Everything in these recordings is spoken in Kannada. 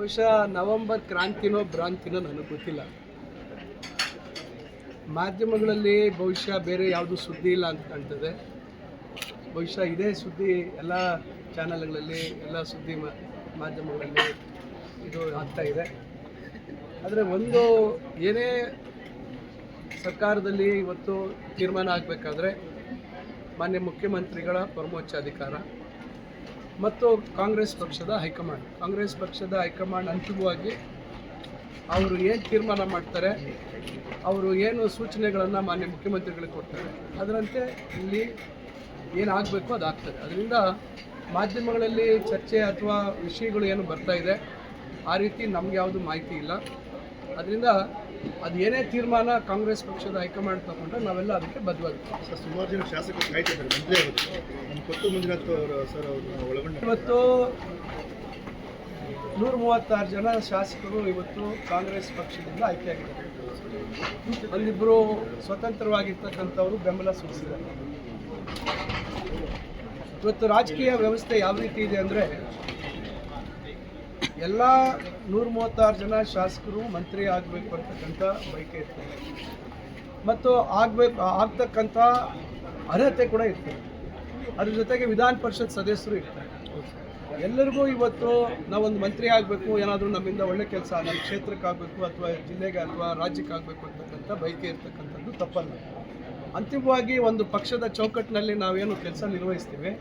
ಬಹುಶಃ ನವೆಂಬರ್ ಕ್ರಾಂತಿನೋ ಭ್ರಾಂತಿನೋ ನನಗೆ ಗೊತ್ತಿಲ್ಲ. ಮಾಧ್ಯಮಗಳಲ್ಲಿ ಬಹುಶಃ ಬೇರೆ ಯಾವುದು ಸುದ್ದಿ ಇಲ್ಲ ಅಂತ ಕಾಣ್ತದೆ. ಬಹುಶಃ ಇದೇ ಸುದ್ದಿ ಎಲ್ಲ ಚಾನಲ್ಗಳಲ್ಲಿ, ಎಲ್ಲ ಸುದ್ದಿ ಮಾಧ್ಯಮಗಳಲ್ಲಿ ಇದು ಆಗ್ತಾ ಇದೆ. ಆದರೆ ಒಂದು ಏನೇ ಸರ್ಕಾರದಲ್ಲಿ ಇವತ್ತು ತೀರ್ಮಾನ ಆಗಬೇಕಾದ್ರೆ ಮಾನ್ಯ ಮುಖ್ಯಮಂತ್ರಿಗಳ ಪರಮೋಚ್ಚಾಧಿಕಾರ ಮತ್ತು ಕಾಂಗ್ರೆಸ್ ಪಕ್ಷದ ಹೈಕಮಾಂಡ್. ಕಾಂಗ್ರೆಸ್ ಪಕ್ಷದ ಹೈಕಮಾಂಡ್ ಅಂತಿಮವಾಗಿ ಅವರು ಏನು ತೀರ್ಮಾನ ಮಾಡ್ತಾರೆ, ಅವರು ಏನು ಸೂಚನೆಗಳನ್ನು ಮಾನ್ಯ ಮುಖ್ಯಮಂತ್ರಿಗಳಿಗೆ ಕೊಡ್ತಾರೆ, ಅದರಂತೆ ಇಲ್ಲಿ ಏನಾಗಬೇಕು ಅದು ಆಗ್ತದೆ. ಅದರಿಂದ ಮಾಧ್ಯಮಗಳಲ್ಲಿ ಚರ್ಚೆ ಅಥವಾ ವಿಷಯಗಳು ಏನು ಬರ್ತಾ ಇದೆ, ಆ ರೀತಿ ನಮ್ಗೆ ಯಾವುದು ಮಾಹಿತಿ ಇಲ್ಲ. ಅದರಿಂದ ಅದು ಏನೇ ತೀರ್ಮಾನ ಕಾಂಗ್ರೆಸ್ ಪಕ್ಷದ ಹೈಕಮಾಂಡ್ ತಗೊಂಡ್ರೆ ನಾವೆಲ್ಲ ಅದಕ್ಕೆ ಬದ್ಧವಾಗಿರ್ತೀವಿ. ಸರ್ ಸುಮಾರು ಜನ ಶಾಸಕರು ಕಾಯ್ತಿದ್ದಾರೆ ಮಂತ್ರಿ ಮಂಜುನಾಥ್ ಅವರು ಸರ್ ಅವ್ರನ್ನ ಒಳಗೊಂಡ ಇವತ್ತು ನೂರ ಮೂವತ್ತಾರು ಜನ ಶಾಸಕರು ಇವತ್ತು ಕಾಂಗ್ರೆಸ್ ಪಕ್ಷದಿಂದ ಆಯ್ಕೆಯಾಗಿದ್ದಾರೆ ಅಲ್ಲಿಬ್ಬರು ಸ್ವತಂತ್ರವಾಗಿರ್ತಕ್ಕಂಥವರು ಬೆಂಬಲ ಸೂಚಿಸಿದ್ದಾರೆ. ಇವತ್ತು ರಾಜಕೀಯ ವ್ಯವಸ್ಥೆ ಯಾವ ರೀತಿ ಇದೆ ಅಂದರೆ ಎಲ್ಲ ನೂರ ಮೂವತ್ತಾರು ಜನ ಶಾಸಕರು ಮಂತ್ರಿ ಆಗಬೇಕು ಅಂತಕ್ಕಂಥ ಬಯಕೆ ಇರ್ತದೆ. ಮತ್ತು ಆಗಬೇಕು, ಆಗ್ತಕ್ಕಂಥ ಅರ್ಹತೆ ಕೂಡ ಇರ್ತದೆ. ಅದ್ರ ಜೊತೆಗೆ ವಿಧಾನ ಪರಿಷತ್ ಸದಸ್ಯರು ಇರ್ತಾರೆ. ಎಲ್ಲರಿಗೂ ಇವತ್ತು ನಾವೊಂದು ಮಂತ್ರಿ ಆಗಬೇಕು, ಏನಾದರೂ ನಮ್ಮಿಂದ ಒಳ್ಳೆ ಕೆಲಸ ನಮ್ಮ ಕ್ಷೇತ್ರಕ್ಕೆ ಆಗಬೇಕು ಅಥವಾ ಜಿಲ್ಲೆಗೆ ಅಥವಾ ರಾಜ್ಯಕ್ಕೆ ಆಗಬೇಕು ಅಂತಕ್ಕಂಥ ಬಯಕೆ ಇರ್ತಕ್ಕಂಥದ್ದು ತಪ್ಪಲ್ಲ. ಅಂತಿಮವಾಗಿ ಒಂದು ಪಕ್ಷದ ಚೌಕಟ್ಟಿನಲ್ಲಿ ನಾವೇನು ಕೆಲಸ ನಿರ್ವಹಿಸ್ತೀವಿ.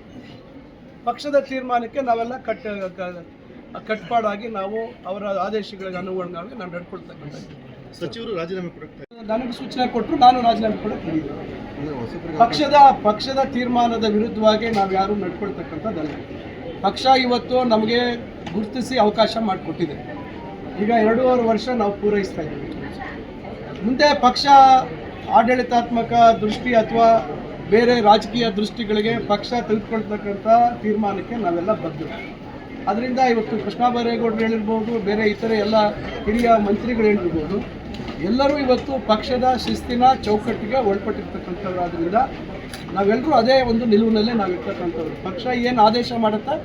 ಪಕ್ಷದ ತೀರ್ಮಾನಕ್ಕೆ ನಾವೆಲ್ಲ ಕಟ್ ಕ- ಕಟ್ಪಾಡಾಗಿ ನಾವು ಅವರ ಆದೇಶಗಳಿಗೆ ಅನುಗುಣವಾಗಿ ನಾವು ನಡ್ಕೊಳ್ತಕ್ಕಂಥದ್ದು ಸಚಿವರು ರಾಜೀನಾಮೆ ಕೊಡ್ತಾರೆ ನನಗೆ ಸೂಚನೆ ಕೊಟ್ಟರು ನಾನು ರಾಜೀನಾಮೆ ಕೂಡ ಪಕ್ಷದ ಪಕ್ಷದ ತೀರ್ಮಾನದ ವಿರುದ್ಧವಾಗಿ ನಾವು ಯಾರು ನಡ್ಕೊಳ್ತಕ್ಕಂಥದ್ದಲ್ಲ. ಪಕ್ಷ ಇವತ್ತು ನಮಗೆ ಗುರುತಿಸಿ ಅವಕಾಶ ಮಾಡಿಕೊಟ್ಟಿದೆ. ಈಗ ಎರಡೂವರೆ ವರ್ಷ ನಾವು ಪೂರೈಸ್ತಾ ಇದ್ದೀವಿ. ಮುಂದೆ ಪಕ್ಷ ಆಡಳಿತಾತ್ಮಕ ದೃಷ್ಟಿ ಅಥವಾ ಬೇರೆ ರಾಜಕೀಯ ದೃಷ್ಟಿಗಳಿಗೆ ಪಕ್ಷ ತೆಗೆದುಕೊಳ್ತಕ್ಕಂಥ ತೀರ್ಮಾನಕ್ಕೆ ನಾವೆಲ್ಲ ಬದ್ಧರು. ಅದರಿಂದ ಇವತ್ತು ಕೃಷ್ಣ ಬೈರೇಗೌಡರು ಹೇಳಿರ್ಬೋದು ಬೇರೆ ಇತರೆ ಎಲ್ಲ ಹಿರಿಯ ಮಂತ್ರಿಗಳು ಹೇಳಿರ್ಬೋದು ಎಲ್ಲರೂ ಇವತ್ತು ಪಕ್ಷದ ಶಿಸ್ತಿನ ಚೌಕಟ್ಟಿಗೆ ಒಳಪಟ್ಟಿರ್ತಕ್ಕಂಥವರಾದ್ರಿಂದ ನಾವೆಲ್ಲರೂ ಅದೇ ಒಂದು ನಿಲುವಿನಲ್ಲೇ ನಾವು ಇರ್ತಕ್ಕಂಥವ್ರು. ಪಕ್ಷ ಏನು ಆದೇಶ ಮಾಡುತ್ತೆ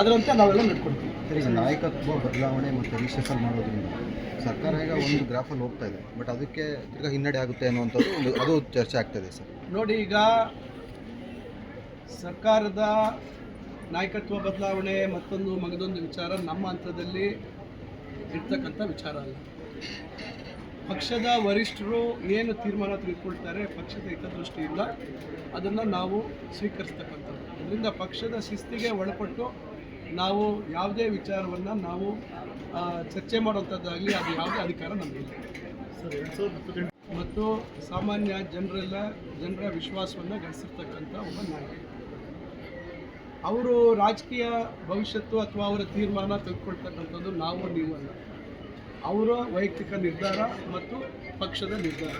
ಅದರಂತೆ ನಾವೆಲ್ಲ ನಡ್ಕೊಳ್ತೀವಿ. ಸರಿ ನಾಯಕತ್ವ ಬದಲಾವಣೆ ಮತ್ತು ರೀಶಫಲ್ ಮಾಡೋದ್ರಿಂದ ಸರ್ಕಾರ ಈಗ ಒಂದು ಗ್ರಾಫಲ್ಲಿ ಹೋಗ್ತಾ ಇದೆ ಬಟ್ ಅದಕ್ಕೆ ತಿರ್ಗಾ ಹಿನ್ನಡೆ ಆಗುತ್ತೆ ಅನ್ನುವಂಥದ್ದು ಒಂದು ಅದು ಚರ್ಚೆ ಆಗ್ತದೆ ಸರ್. ನೋಡಿ ಈಗ ಸರ್ಕಾರದ ನಾಯಕತ್ವ ಬದಲಾವಣೆ ಮತ್ತೊಂದು ಮಗದೊಂದು ವಿಚಾರ ನಮ್ಮ ಹಂತದಲ್ಲಿ ಇರ್ತಕ್ಕಂಥ ವಿಚಾರ ಅಲ್ಲ. ಪಕ್ಷದ ವರಿಷ್ಠರು ಏನು ತೀರ್ಮಾನ ತೆಗೆದುಕೊಳ್ತಾರೆ ಪಕ್ಷದ ಹಿತದೃಷ್ಟಿಯಿಂದ ಅದನ್ನು ನಾವು ಸ್ವೀಕರಿಸ್ತಕ್ಕಂಥದ್ದು. ಅದರಿಂದ ಪಕ್ಷದ ಶಿಸ್ತಿಗೆ ಒಳಪಟ್ಟು ನಾವು ಯಾವುದೇ ವಿಚಾರವನ್ನು ನಾವು ಚರ್ಚೆ ಮಾಡುವಂಥದ್ದಾಗಲಿ ಅದು ಯಾವುದೇ ಅಧಿಕಾರ ನಮಗಿಲ್ಲ ಮತ್ತು ಸಾಮಾನ್ಯ ಜನರೆಲ್ಲ, ಜನರ ವಿಶ್ವಾಸವನ್ನು ಗಳಿಸಿರ್ತಕ್ಕಂಥ ಒಬ್ಬ ನಾಯಕ. ಅವರು ರಾಜಕೀಯ ಭವಿಷ್ಯತ್ತು ಅಥವಾ ಅವರ ತೀರ್ಮಾನ ತೆಗೆದುಕೊಳ್ತಕ್ಕಂಥದ್ದು ನಾವು ನೀವು ಅಲ್ಲ. ಅವರ ವೈಯಕ್ತಿಕ ನಿರ್ಧಾರ ಮತ್ತು ಪಕ್ಷದ ನಿರ್ಧಾರ.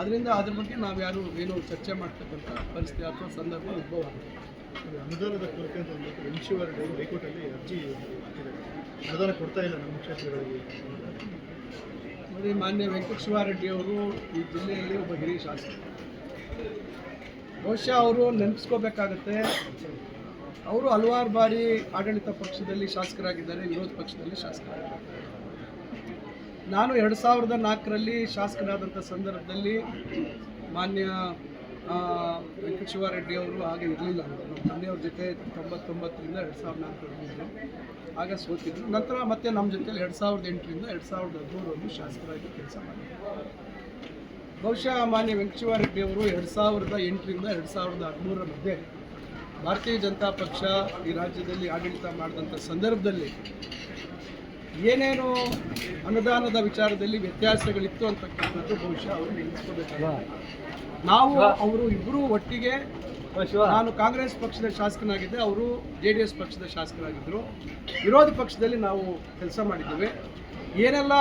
ಅದರಿಂದ ಅದ್ರ ಬಗ್ಗೆ ನಾವು ಯಾರು ಏನು ಚರ್ಚೆ ಮಾಡ್ತಕ್ಕಂಥ ಪರಿಸ್ಥಿತಿ ಅಥವಾ ಸಂದರ್ಭ ಉದ್ಭವ ಆಗುತ್ತೆ ಅನುದಾನದ ಕೊರತೆ ಅಂತ ಅಂದ್ಬಿಟ್ಟು ಹೈಕೋರ್ಟಲ್ಲಿ ಅರ್ಜಿ ಹಾಕಿದ್ದಾರೆ. ಅನುದಾನ ಕೊಡ್ತಾ ಇಲ್ಲ ನಮ್ಮ ಕ್ಷೇತ್ರಗಳಿಗೆ. ನೋಡಿ ಮಾನ್ಯ ವೆಂಕಟ ಶಿವಾರೆಡ್ಡಿ ಅವರು ಈ ಜಿಲ್ಲೆಯಲ್ಲಿ ಒಬ್ಬ ಹಿರಿಯ ಶಾಸಕ. ಬಹುಶಃ ಅವರು ನೆನೆಸ್ಕೋಬೇಕಾಗತ್ತೆ ಅವರು ಹಲವಾರು ಬಾರಿ ಆಡಳಿತ ಪಕ್ಷದಲ್ಲಿ ಶಾಸಕರಾಗಿದ್ದಾರೆ ವಿರೋಧ ಪಕ್ಷದಲ್ಲಿ ಶಾಸಕರಾಗಿದ್ದಾರೆ. ನಾನು ಎರಡು ಸಾವಿರದ ನಾಲ್ಕರಲ್ಲಿ ಶಾಸಕರಾದಂಥ ಸಂದರ್ಭದಲ್ಲಿ ಮಾನ್ಯ ಆ, ವೆಂಕಟ ಶಿವಾರೆಡ್ಡಿ ಅವರು ಹಾಗೆ ಇರಲಿಲ್ಲ. ನಮ್ಮ ತಂದೆಯವ್ರ ಜೊತೆ ತೊಂಬತ್ತೊಂಬತ್ತರಿಂದ ಎರಡು ಸಾವಿರದ ನಾಲ್ಕರಲ್ಲಿ ಆಗ ಸೋತಿದ್ರು. ನಂತರ ಮತ್ತೆ ನಮ್ಮ ಜೊತೆಯಲ್ಲಿ ಎರಡು ಸಾವಿರದ ಎಂಟರಿಂದ ಎರಡು ಸಾವಿರದ ಹದಿಮೂರರಲ್ಲಿ ಶಾಸಕರಾಗಿ ಕೆಲಸ ಮಾಡಿದ್ರು. ಬಹುಶಃ ಮಾನ್ಯ ವೆಂಕಟೇಶ್ವರರೆಡ್ಡಿ ಅವರು ಎರಡು ಸಾವಿರದ ಎಂಟರಿಂದ ಎರಡು ಸಾವಿರದ ಹದಿಮೂರರ ಮಧ್ಯೆ ಭಾರತೀಯ ಜನತಾ ಪಕ್ಷ ಈ ರಾಜ್ಯದಲ್ಲಿ ಆಡಳಿತ ಮಾಡಿದಂಥ ಸಂದರ್ಭದಲ್ಲಿ ಏನೇನು ಅನುದಾನದ ವಿಚಾರದಲ್ಲಿ ವ್ಯತ್ಯಾಸಗಳಿತ್ತು ಅಂತಕ್ಕಂಥದ್ದು ಬಹುಶಃ ಅವರು ನೆನೆಸ್ಕೋಬೇಕಾಗ ನಾವು ಅವರು ಇಬ್ಬರು ಒಟ್ಟಿಗೆ ನಾನು ಕಾಂಗ್ರೆಸ್ ಪಕ್ಷದ ಶಾಸಕನಾಗಿದ್ದೆ ಅವರು ಜೆ ಡಿ ಎಸ್ ಪಕ್ಷದ ಶಾಸಕರಾಗಿದ್ದರು. ವಿರೋಧ ಪಕ್ಷದಲ್ಲಿ ನಾವು ಕೆಲಸ ಮಾಡಿದ್ದೇವೆ. ಏನೆಲ್ಲ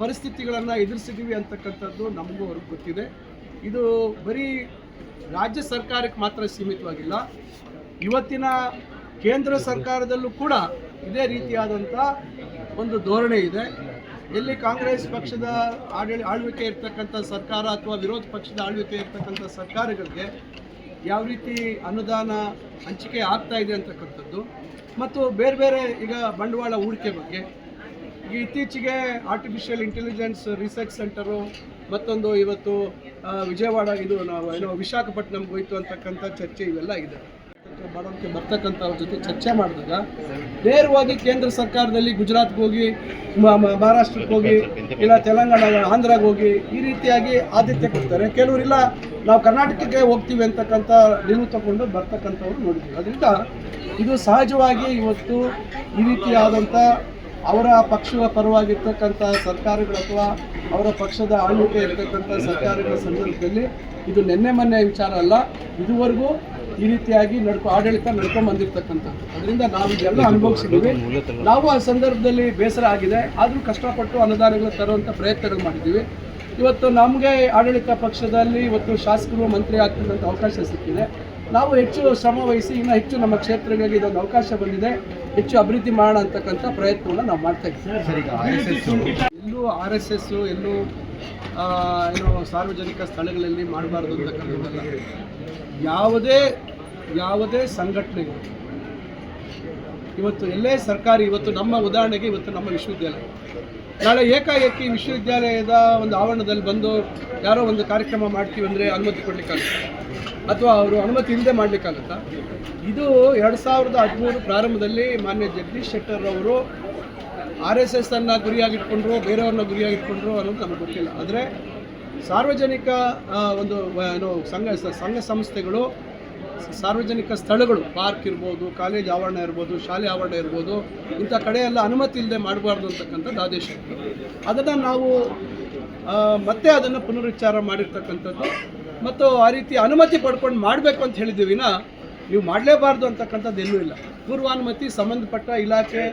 ಪರಿಸ್ಥಿತಿಗಳನ್ನು ಎದುರಿಸಿದ್ದೀವಿ ಅಂತಕ್ಕಂಥದ್ದು ನಮಗೂ ಅವ್ರಿಗೆ ಗೊತ್ತಿದೆ. ಇದು ಬರೀ ರಾಜ್ಯ ಸರ್ಕಾರಕ್ಕೆ ಮಾತ್ರ ಸೀಮಿತವಾಗಿಲ್ಲ. ಇವತ್ತಿನ ಕೇಂದ್ರ ಸರ್ಕಾರದಲ್ಲೂ ಕೂಡ ಇದೇ ರೀತಿಯಾದಂಥ ಒಂದು ಧೋರಣೆ ಇದೆ. ಎಲ್ಲಿ ಕಾಂಗ್ರೆಸ್ ಪಕ್ಷದ ಆಡಳಿ ಆಳ್ವಿಕೆ ಇರ್ತಕ್ಕಂಥ ಸರ್ಕಾರ ಅಥವಾ ವಿರೋಧ ಪಕ್ಷದ ಆಳ್ವಿಕೆ ಇರ್ತಕ್ಕಂಥ ಸರ್ಕಾರಗಳಿಗೆ ಯಾವ ರೀತಿ ಅನುದಾನ ಹಂಚಿಕೆ ಆಗ್ತಾ ಇದೆ ಅಂತಕ್ಕಂಥದ್ದು, ಮತ್ತು ಬೇರೆ ಬೇರೆ ಈಗ ಬಂಡವಾಳ ಹೂಡಿಕೆ ಬಗ್ಗೆ. ಈಗ ಇತ್ತೀಚೆಗೆ ಆರ್ಟಿಫಿಷಿಯಲ್ ಇಂಟೆಲಿಜೆನ್ಸ್ ರಿಸರ್ಚ್ ಸೆಂಟರು ಮತ್ತೊಂದು ಇವತ್ತು ವಿಜಯವಾಡ ಇದು ನಾವು ಏನೋ ವಿಶಾಖಪಟ್ಟಣಂಗೆ ಹೋಯ್ತು ಅಂತಕ್ಕಂಥ ಚರ್ಚೆ ಇವೆಲ್ಲ ಇದೆ. ಮಾಡೋಕ್ಕೆ ಬರ್ತಕ್ಕಂಥವ್ರ ಜೊತೆ ಚರ್ಚೆ ಮಾಡಿದಾಗ ನೇರವಾಗಿ ಕೇಂದ್ರ ಸರ್ಕಾರದಲ್ಲಿ ಗುಜರಾತ್ಗೆ ಹೋಗಿ ಮಹಾರಾಷ್ಟ್ರಕ್ಕೆ ಹೋಗಿ, ಇಲ್ಲ ತೆಲಂಗಾಣ, ಆಂಧ್ರಾಗೆ ಹೋಗಿ ಈ ರೀತಿಯಾಗಿ ಆದ್ಯತೆ ಕೊಡ್ತಾರೆ. ಕೆಲವರಿಲ್ಲ ನಾವು ಕರ್ನಾಟಕಕ್ಕೆ ಹೋಗ್ತೀವಿ ಅಂತಕ್ಕಂಥ ನಿಲುವು ತಗೊಂಡು ಬರ್ತಕ್ಕಂಥವ್ರು ನೋಡಿದ್ವಿ ಅದರಿಂದ ಇದು ಸಹಜವಾಗಿ ಇವತ್ತು ಈ ರೀತಿಯಾದಂಥ ಅವರ ಪಕ್ಷದ ಪರವಾಗಿರ್ತಕ್ಕಂಥ ಸರ್ಕಾರಗಳು ಅಥವಾ ಅವರ ಪಕ್ಷದ ಆಳ್ವಿಕೆ ಇರ್ತಕ್ಕಂಥ ಸರ್ಕಾರಗಳ ಸಂದರ್ಭದಲ್ಲಿ ಇದು ನಿನ್ನೆ ಮೊನ್ನೆ ವಿಚಾರ ಅಲ್ಲ, ಇದುವರೆಗೂ ಈ ರೀತಿಯಾಗಿ ನಡ್ಕೊ, ಆಡಳಿತ ನಡ್ಕೊಂಡು ಬಂದಿರ್ತಕ್ಕಂಥದ್ದು ಅದರಿಂದ ನಾವು ಇದೆಲ್ಲ ಅನುಭವಿಸಿದ್ದೀವಿ. ನಾವು ಆ ಸಂದರ್ಭದಲ್ಲಿ ಬೇಸರ ಆಗಿದೆ. ಆದರೂ ಕಷ್ಟಪಟ್ಟು ಅನುದಾನಗಳು ತರುವಂಥ ಪ್ರಯತ್ನಗಳು ಮಾಡಿದ್ದೀವಿ. ಇವತ್ತು ನಮಗೆ ಆಡಳಿತ ಪಕ್ಷದಲ್ಲಿ ಇವತ್ತು ಶಾಸಕರು, ಮಂತ್ರಿ ಆಗ್ತಕ್ಕಂಥ ಅವಕಾಶ ಸಿಕ್ಕಿದೆ. ನಾವು ಹೆಚ್ಚು ಶ್ರಮ ವಹಿಸಿ ಇನ್ನೂ ಹೆಚ್ಚು ನಮ್ಮ ಕ್ಷೇತ್ರಗಳಿಗೆ ಇದೊಂದು ಅವಕಾಶ ಬಂದಿದೆ. ಹೆಚ್ಚು ಅಭಿವೃದ್ಧಿ ಮಾಡೋಣ ಅಂತಕ್ಕಂಥ ಪ್ರಯತ್ನವನ್ನು ನಾವು ಮಾಡ್ತಾ ಇದ್ದೀವಿ. ಸರ್ ಈಗ ಆರ್ ಎಸ್ ಎಸ್ ಎಲ್ಲೂ ಆರ್ ಎಸ್ ಎಸ್ಸು ಎಲ್ಲೂ ಆ, ಏನು ಸಾರ್ವಜನಿಕ ಸ್ಥಳಗಳಲ್ಲಿ ಮಾಡಬಾರ್ದು ಅಂತಕ್ಕಂಥದ್ದಲ್ಲ. ಯಾವುದೇ ಯಾವುದೇ ಸಂಘಟನೆಗಳು. ಇವತ್ತು ಎಲ್ಲೇ ಸರ್ಕಾರಿ ಇವತ್ತು ನಮ್ಮ ಉದಾಹರಣೆಗೆ ಇವತ್ತು ನಮ್ಮ ವಿಶ್ವವಿದ್ಯಾಲಯ. ನಾಳೆ ಏಕಾಏಕಿ ವಿಶ್ವವಿದ್ಯಾಲಯದ ಒಂದು ಆವರಣದಲ್ಲಿ ಬಂದು ಯಾರೋ ಒಂದು ಕಾರ್ಯಕ್ರಮ ಮಾಡ್ತೀವಿ ಅಂದರೆ ಅನುಮತಿ ಕೊಡಲಿಕ್ಕಾಗುತ್ತೆ ಅಥವಾ ಅವರು ಅನುಮತಿ ಇಲ್ಲದೆ ಮಾಡಲಿಕ್ಕಾಗುತ್ತಾ? ಇದು ಎರಡು ಸಾವಿರದ ಹದಿಮೂರು ಪ್ರಾರಂಭದಲ್ಲಿ ಮಾನ್ಯ ಜಗದೀಶ್ ಶೆಟ್ಟರ್ ಅವರು ಆರ್ ಎಸ್ ಎಸ್ ಅನ್ನು ಗುರಿಯಾಗಿಟ್ಕೊಂಡ್ರು, ಬೇರೆಯವ್ರನ್ನ ಗುರಿಯಾಗಿಟ್ಕೊಂಡ್ರು ಅನ್ನೋದು ನಮಗೆ ಗೊತ್ತಿಲ್ಲ. ಆದರೆ ಸಾರ್ವಜನಿಕ ಒಂದು ಏನು, ಸಂಘ ಸಂಘ ಸಂಸ್ಥೆಗಳು, ಸಾರ್ವಜನಿಕ ಸ್ಥಳಗಳು, ಪಾರ್ಕ್ ಇರ್ಬೋದು, ಕಾಲೇಜ್ ಆವರಣ ಇರ್ಬೋದು, ಶಾಲೆ ಆವರಣ ಇರ್ಬೋದು, ಇಂಥ ಕಡೆಯೆಲ್ಲ ಅನುಮತಿ ಇಲ್ಲದೆ ಮಾಡಬಾರ್ದು ಅಂತಕ್ಕಂಥದ್ದು ಆದೇಶ. ಅದನ್ನು ನಾವು ಮತ್ತೆ ಅದನ್ನು ಪುನರುಚ್ಚಾರ ಮಾಡಿರ್ತಕ್ಕಂಥದ್ದು ಮತ್ತು ಆ ರೀತಿ ಅನುಮತಿ ಪಡ್ಕೊಂಡು ಮಾಡಬೇಕು ಅಂತ ಹೇಳಿದ್ದೀವಿ ವಿನ ನೀವು ಮಾಡಲೇಬಾರ್ದು ಅಂತಕ್ಕಂಥದ್ದು ಎಲ್ಲೂ ಇಲ್ಲ. ಪೂರ್ವಾನುಮತಿ ಸಂಬಂಧಪಟ್ಟ ಇಲಾಖೆ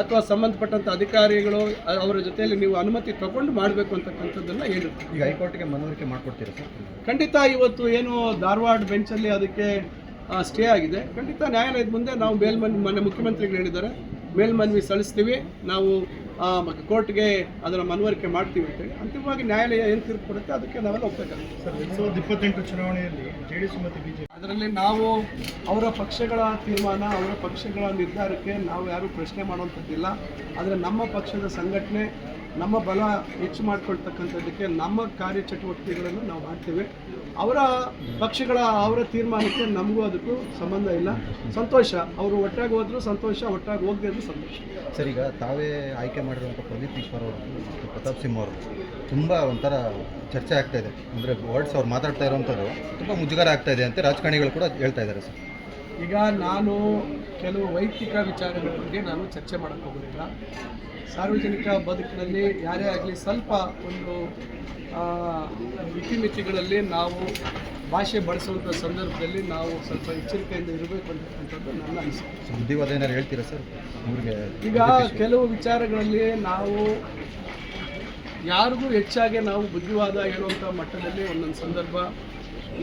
ಅಥವಾ ಸಂಬಂಧಪಟ್ಟಂಥ ಅಧಿಕಾರಿಗಳು ಅವರ ಜೊತೆಯಲ್ಲಿ ನೀವು ಅನುಮತಿ ತಗೊಂಡು ಮಾಡಬೇಕು ಅಂತಕ್ಕಂಥದ್ದನ್ನು ಹೇಳಿರ್ತೀವಿ ಈಗ ಹೈಕೋರ್ಟ್ಗೆ ಮನವರಿಕೆ ಮಾಡಿಕೊಡ್ತೀರಾ ಸರ್? ಖಂಡಿತ ಇವತ್ತು ಏನು ಧಾರವಾಡ ಬೆಂಚಲ್ಲಿ ಅದಕ್ಕೆ ಸ್ಟೇ ಆಗಿದೆ. ಖಂಡಿತ ನ್ಯಾಯಾಲಯದ ಮುಂದೆ ನಾವು ಮೇಲ್ಮನ್ ಮನೆ ಮುಖ್ಯಮಂತ್ರಿಗಳು ಹೇಳಿದ್ದಾರೆ. ಮೇಲ್ಮನವಿ ಸಲ್ಲಿಸ್ತೀವಿ. ನಾವು ಕೋರ್ಟ್ಗೆ ಅದನ್ನು ಮನವರಿಕೆ ಮಾಡ್ತೀವಿ ಅಂತೇಳಿ ಅಂತಿಮವಾಗಿ ನ್ಯಾಯಾಲಯ ಏನು ತೀರ್ಪು ಕೊಡುತ್ತೆ ಅದಕ್ಕೆ ನಾವೆಲ್ಲ ಹೋಗ್ಬೇಕಾಗುತ್ತೆ ಸರ್ ಎರಡು ಸಾವಿರದ ಇಪ್ಪತ್ತೆಂಟು ಚುನಾವಣೆಯಲ್ಲಿ ಜೆ ಡಿ ಎಸ್ ಮತ್ತು ಬಿಜೆಪಿ. ಅದರಲ್ಲಿ ನಾವು ಅವರ ಪಕ್ಷಗಳ ತೀರ್ಮಾನ ಅವರ ಪಕ್ಷಗಳ ನಿರ್ಧಾರಕ್ಕೆ ನಾವು ಯಾರೂ ಪ್ರಶ್ನೆ ಮಾಡುವಂಥದ್ದಿಲ್ಲ. ಆದರೆ ನಮ್ಮ ಪಕ್ಷದ ಸಂಘಟನೆ ನಮ್ಮ ಬಲ ಹೆಚ್ಚು ಮಾಡ್ಕೊಳ್ತಕ್ಕಂಥದ್ದಕ್ಕೆ ನಮ್ಮ ಕಾರ್ಯಚಟುವಟಿಕೆಗಳನ್ನು ನಾವು ಮಾಡ್ತೇವೆ ಅವರ ಪಕ್ಷಗಳ ಅವರ ತೀರ್ಮಾನಕ್ಕೆ ನಮಗೂ ಅದಕ್ಕೂ ಸಂಬಂಧ ಇಲ್ಲ. ಸಂತೋಷ ಅವರು ಒಟ್ಟಾಗಿ ಹೋದ್ರು ಸಂತೋಷ ಒಟ್ಟಾಗಿ ಹೋಗದೆ ಅಂದರೆ ಸಂತೋಷ. ಸರ್ ಈಗ ತಾವೇ ಆಯ್ಕೆ ಮಾಡಿರುವಂಥ ಪ್ರದೀಪ್ ಈಶ್ವರ್ ಅವರು ಮತ್ತು ಪ್ರತಾಪ್ ಸಿಂಹ ಅವರು ತುಂಬ ಒಂಥರ ಚರ್ಚೆ ಆಗ್ತಾ ಇದೆ. ಅಂದರೆ ವರ್ಡ್ಸ್ ಅವ್ರು ಮಾತಾಡ್ತಾ ಇರೋವಂಥದ್ದು ತುಂಬ ಮುಜುಗರ ಆಗ್ತಾ ಇದೆ ಅಂತ ರಾಜಕಾರಣಿಗಳು ಕೂಡ ಹೇಳ್ತಾ ಇದ್ದಾರೆ ಸರ್. ಈಗ ನಾನು ಕೆಲವು ವೈಯಕ್ತಿಕ ವಿಚಾರಗಳ ಬಗ್ಗೆ ನಾನು ಚರ್ಚೆ ಮಾಡೋಕ್ಕೆ ಹೋಗೋದಿಲ್ಲ. ಸಾರ್ವಜನಿಕ ಬದುಕಿನಲ್ಲಿ ಯಾರೇ ಆಗಲಿ ಸ್ವಲ್ಪ ಒಂದು ಮಿತಿಮಿತಿಗಳಲ್ಲಿ ನಾವು ಭಾಷೆ ಬಳಸುವಂಥ ಸಂದರ್ಭದಲ್ಲಿ ನಾವು ಸ್ವಲ್ಪ ಎಚ್ಚರಿಕೆಯಿಂದ ಇರಬೇಕು ಅಂತಕ್ಕಂಥದ್ದು ನನ್ನ ಅನಿಸಿಕೆ. ಬುದ್ಧಿವಾದ ಏನಾದ್ರು ಹೇಳ್ತೀರಾ ಸರ್? ಈಗ ಕೆಲವು ವಿಚಾರಗಳಲ್ಲಿ ನಾವು ಯಾರಿಗೂ ಹೆಚ್ಚಾಗಿ ನಾವು ಬುದ್ಧಿವಾದ ಹೇಳುವಂಥ ಮಟ್ಟದಲ್ಲಿ ಒಂದೊಂದು ಸಂದರ್ಭ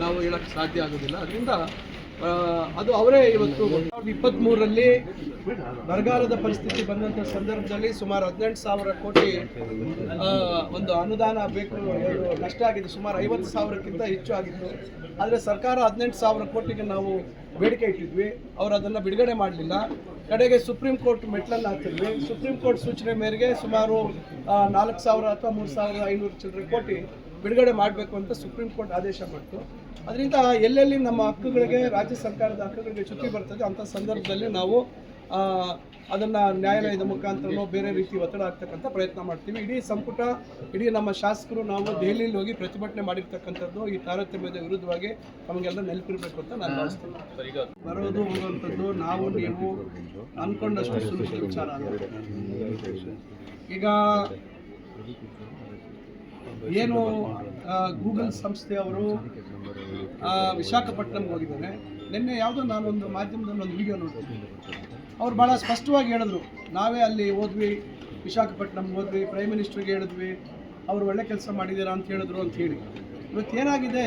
ನಾವು ಹೇಳೋಕ್ಕೆ ಸಾಧ್ಯ ಆಗೋದಿಲ್ಲ. ಅದರಿಂದ ಅದು ಅವರೇ ಇವತ್ತು ಸಾವಿರದ ಇಪ್ಪತ್ತ್ಮೂರರಲ್ಲಿ ಬರಗಾಲದ ಪರಿಸ್ಥಿತಿ ಬಂದಂಥ ಸಂದರ್ಭದಲ್ಲಿ ಸುಮಾರು ಹದಿನೆಂಟು ಸಾವಿರ ಕೋಟಿ ಒಂದು ಅನುದಾನ ಬೇಕು ನಷ್ಟ ಆಗಿದೆ ಸುಮಾರು ಐವತ್ತು ಸಾವಿರಕ್ಕಿಂತ ಹೆಚ್ಚು ಆಗಿತ್ತು. ಆದರೆ ಸರ್ಕಾರ ಹದಿನೆಂಟು ಸಾವಿರ ಕೋಟಿಗೆ ನಾವು ಬೇಡಿಕೆ ಇಟ್ಟಿದ್ವಿ. ಅವರು ಅದನ್ನು ಬಿಡುಗಡೆ ಮಾಡಲಿಲ್ಲ. ಕಡೆಗೆ ಸುಪ್ರೀಂ ಕೋರ್ಟ್ ಮೆಟ್ಲಲ್ಲಿ ಹಾಕಿದ್ವಿ. ಸುಪ್ರೀಂ ಕೋರ್ಟ್ ಸೂಚನೆ ಮೇರೆಗೆ ಸುಮಾರು ನಾಲ್ಕು ಸಾವಿರ ಅಥವಾ ಮೂರು ಸಾವಿರದ ಐನೂರು ಚಿಲ್ಲರೆ ಕೋಟಿ ಬಿಡುಗಡೆ ಮಾಡಬೇಕು ಅಂತ ಸುಪ್ರೀಂ ಕೋರ್ಟ್ ಆದೇಶ ಮಾಡಿತು ಅದರಿಂದ ಎಲ್ಲೆಲ್ಲಿ ನಮ್ಮ ಹಕ್ಕುಗಳಿಗೆ, ರಾಜ್ಯ ಸರ್ಕಾರದ ಹಕ್ಕುಗಳಿಗೆ ಚುಕ್ಕಿ ಬರ್ತದೆ ಅಂಥ ಸಂದರ್ಭದಲ್ಲಿ ನಾವು ಅದನ್ನು ನ್ಯಾಯಾಲಯದ ಮುಖಾಂತರನೋ ಬೇರೆ ರೀತಿ ಒತ್ತಡ ಆಗ್ತಕ್ಕಂಥ ಪ್ರಯತ್ನ ಮಾಡ್ತೀವಿ. ಇಡೀ ಸಂಪುಟ, ಇಡೀ ನಮ್ಮ ಶಾಸಕರು ನಾವು ದೆಹಲಿಯಲ್ಲಿ ಹೋಗಿ ಪ್ರತಿಭಟನೆ ಮಾಡಿರ್ತಕ್ಕಂಥದ್ದು ಈ ತಾರತಮ್ಯದ ವಿರುದ್ಧವಾಗಿ ನಮಗೆಲ್ಲ ನೆನಪಿರಬೇಕು ಅಂತ ನಾನು ಭಾವಿಸ್ತೇನೆ. ಬರೋದು ಹೋಗುವಂಥದ್ದು, ನಾವು ನೀವು ಅಂದ್ಕೊಂಡಷ್ಟು ಸುಲಭ ವಿಚಾರ ಈಗ ಏನು ಗೂಗಲ್ ಸಂಸ್ಥೆಯವರು ವಿಶಾಖಪಟ್ಟಣಂಗೆ ಹೋಗಿದ್ದಾರೆ ನಿನ್ನೆ ಯಾವುದೋ ನಾನೊಂದು ಮಾಧ್ಯಮದಲ್ಲಿ ಒಂದು ವಿಡಿಯೋ ನೋಡಿದ್ದೆ. ಅವ್ರು ಭಾಳ ಸ್ಪಷ್ಟವಾಗಿ ಹೇಳಿದ್ರು, ನಾವೇ ಅಲ್ಲಿ ಹೋದ್ವಿ ವಿಶಾಖಪಟ್ಟಣಂಗೆ ಹೋದ್ವಿ ಪ್ರೈಮ್ ಮಿನಿಸ್ಟ್ರಿಗೆ ಹೇಳಿದ್ವಿ, ಅವರು ಒಳ್ಳೆ ಕೆಲಸ ಮಾಡಿದ್ದೀರಾ ಅಂತ ಹೇಳಿದ್ರು ಅಂತ ಹೇಳಿ. ಇವತ್ತು ಏನಾಗಿದೆ,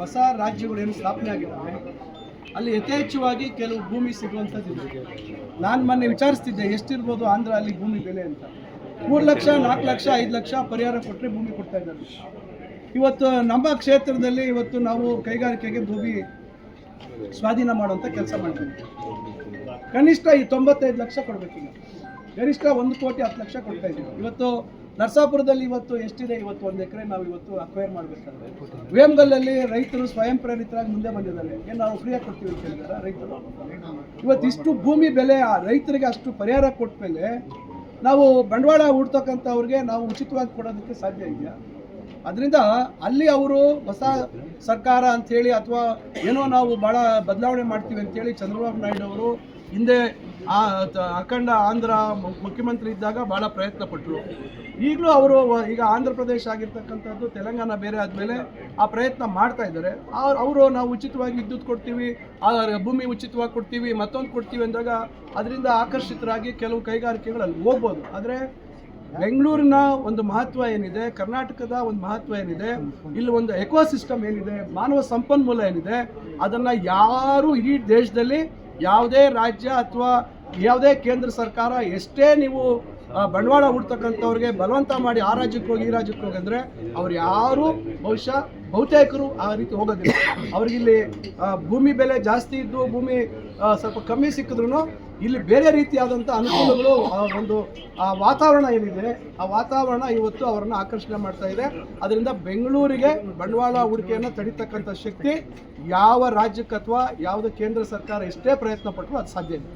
ಹೊಸ ರಾಜ್ಯಗಳು ಏನು ಸ್ಥಾಪನೆ ಆಗಿದ್ದಾವೆ ಅಲ್ಲಿ ಯಥೇಚ್ಛವಾಗಿ ಕೆಲವು ಭೂಮಿ ಸಿಗುವಂಥದ್ದು ನಾನು ಮೊನ್ನೆ ವಿಚಾರಿಸ್ತಿದ್ದೆ, ಎಷ್ಟಿರ್ಬೋದು ಆಂಧ್ರ ಅಲ್ಲಿ ಭೂಮಿ ಬೆಲೆ ಅಂತ. ಮೂರು ಲಕ್ಷ, ನಾಲ್ಕು ಲಕ್ಷ, ಐದು ಲಕ್ಷ ಪರಿಹಾರ ಕೊಟ್ಟರೆ ಭೂಮಿ ಕೊಡ್ತಾ ಇದ್ದಾರೆ. ಇವತ್ತು ನಮ್ಮ ಕ್ಷೇತ್ರದಲ್ಲಿ ಇವತ್ತು ನಾವು ಕೈಗಾರಿಕೆಗೆ ಭೂಮಿ ಸ್ವಾಧೀನ ಮಾಡುವಂಥ ಕೆಲಸ ಮಾಡ್ತೀವಿ ಕನಿಷ್ಠ ಈ ತೊಂಬತ್ತೈದು ಲಕ್ಷ ಕೊಡಬೇಕೀಗ. ಗರಿಷ್ಠ ಒಂದು ಕೋಟಿ ಹತ್ತು ಲಕ್ಷ ಕೊಡ್ತಾ ಇದ್ದೀವಿ. ಇವತ್ತು ನರಸಾಪುರದಲ್ಲಿ ಇವತ್ತು ಎಷ್ಟಿದೆ? ಇವತ್ತು ಒಂದು ಎಕರೆ ನಾವು ಇವತ್ತು ಅಕ್ವೈರ್ ಮಾಡಬೇಕಾದ್ರೆ. ವೇಮ್ಗಲ್ಲಲ್ಲಿ ರೈತರು ಸ್ವಯಂ ಪ್ರೇರಿತರಾಗಿ ಮುಂದೆ ಬಂದಿದ್ದಾರೆ. ಏನು ನಾವು ಫ್ರೀಯಾಗಿ ಕೊಡ್ತೀವಿ ಅಂತ ಹೇಳಿದಾರ ರೈತರು? ಇವತ್ತು ಇಷ್ಟು ಭೂಮಿ ಬೆಲೆ ಆ ರೈತರಿಗೆ ಅಷ್ಟು ಪರಿಹಾರ ಕೊಟ್ಟ ಮೇಲೆ ನಾವು ಬಂಡವಾಳ ಹೂಡ್ತಕ್ಕಂಥವ್ರಿಗೆ ನಾವು ಉಚಿತವಾಗಿ ಕೊಡೋದಕ್ಕೆ ಸಾಧ್ಯ ಇದೆಯಾ? ಅದರಿಂದ ಅಲ್ಲಿ ಅವರು ಹೊಸ ಸರ್ಕಾರ ಅಂಥೇಳಿ ಅಥವಾ ಏನೋ ನಾವು ಭಾಳ ಬದಲಾವಣೆ ಮಾಡ್ತೀವಿ ಅಂತೇಳಿ ಚಂದ್ರಬಾಬು ನಾಯ್ಡು ಅವರು ಹಿಂದೆ ಆ ಅಖಂಡ ಆಂಧ್ರ ಮುಖ್ಯಮಂತ್ರಿ ಇದ್ದಾಗ ಭಾಳ ಪ್ರಯತ್ನ ಪಟ್ಟರು. ಈಗಲೂ ಅವರು ಈಗ ಆಂಧ್ರ ಪ್ರದೇಶ ಆಗಿರ್ತಕ್ಕಂಥದ್ದು ತೆಲಂಗಾಣ ಬೇರೆ ಆದಮೇಲೆ ಆ ಪ್ರಯತ್ನ ಮಾಡ್ತಾ ಇದ್ದಾರೆ. ಅವರು ನಾವು ಉಚಿತವಾಗಿ ವಿದ್ಯುತ್ ಕೊಡ್ತೀವಿ ಭೂಮಿ ಉಚಿತವಾಗಿ ಕೊಡ್ತೀವಿ, ಮತ್ತೊಂದು ಕೊಡ್ತೀವಿ ಅಂದಾಗ ಅದರಿಂದ ಆಕರ್ಷಿತರಾಗಿ ಕೆಲವು ಕೈಗಾರಿಕೆಗಳು ಅಲ್ಲಿ ಹೋಗ್ಬೋದು. ಆದರೆ ಬೆಂಗಳೂರಿನ ಒಂದು ಮಹತ್ವ ಏನಿದೆ, ಕರ್ನಾಟಕದ ಒಂದು ಮಹತ್ವ ಏನಿದೆ, ಇಲ್ಲಿ ಒಂದು ಎಕೋಸಿಸ್ಟಮ್ ಏನಿದೆ, ಮಾನವ ಸಂಪನ್ಮೂಲ ಏನಿದೆ, ಅದನ್ನು ಯಾರು ಇಡೀ ದೇಶದಲ್ಲಿ ಯಾವುದೇ ರಾಜ್ಯ ಅಥವಾ ಯಾವುದೇ ಕೇಂದ್ರ ಸರ್ಕಾರ ಎಷ್ಟೇ ನೀವು ಬಂಡವಾಳ ಹುಡ್ತಕ್ಕಂಥವ್ರಿಗೆ ಬಲವಂತ ಮಾಡಿ ಆ ರಾಜ್ಯಕ್ಕೆ ಹೋಗಿ ಈ ರಾಜ್ಯಕ್ಕೆ ಹೋಗಿ ಅಂದರೆ ಅವ್ರು ಯಾರು ಬಹುಶಃ ಬಹುತೇಕರು ಆ ರೀತಿ ಹೋಗೋದಿಲ್ಲ. ಅವ್ರಿಗಿಲ್ಲಿ ಭೂಮಿ ಬೆಲೆ ಜಾಸ್ತಿ ಇದ್ದು ಭೂಮಿ ಸ್ವಲ್ಪ ಕಮ್ಮಿ ಸಿಕ್ಕಿದ್ರು ಇಲ್ಲಿ ಬೇರೆ ರೀತಿಯಾದಂಥ ಅನುಕೂಲಗಳು ಒಂದು, ಆ, ವಾತಾವರಣ ಏನಿದೆ, ಆ ವಾತಾವರಣ ಇವತ್ತು ಅವರನ್ನು ಆಕರ್ಷಣೆ ಮಾಡ್ತಾ ಇದೆ. ಅದರಿಂದ ಬೆಂಗಳೂರಿಗೆ ಬಂಡವಾಳ ಹೂಡಿಕೆಯನ್ನು ತಡಿತಕ್ಕಂಥ ಶಕ್ತಿ ಯಾವ ರಾಜ್ಯಕ್ಕೆ ಅಥವಾ ಯಾವುದೇ ಕೇಂದ್ರ ಸರ್ಕಾರ ಎಷ್ಟೇ ಪ್ರಯತ್ನ ಪಟ್ಟರು ಅದು ಸಾಧ್ಯ ಇದೆ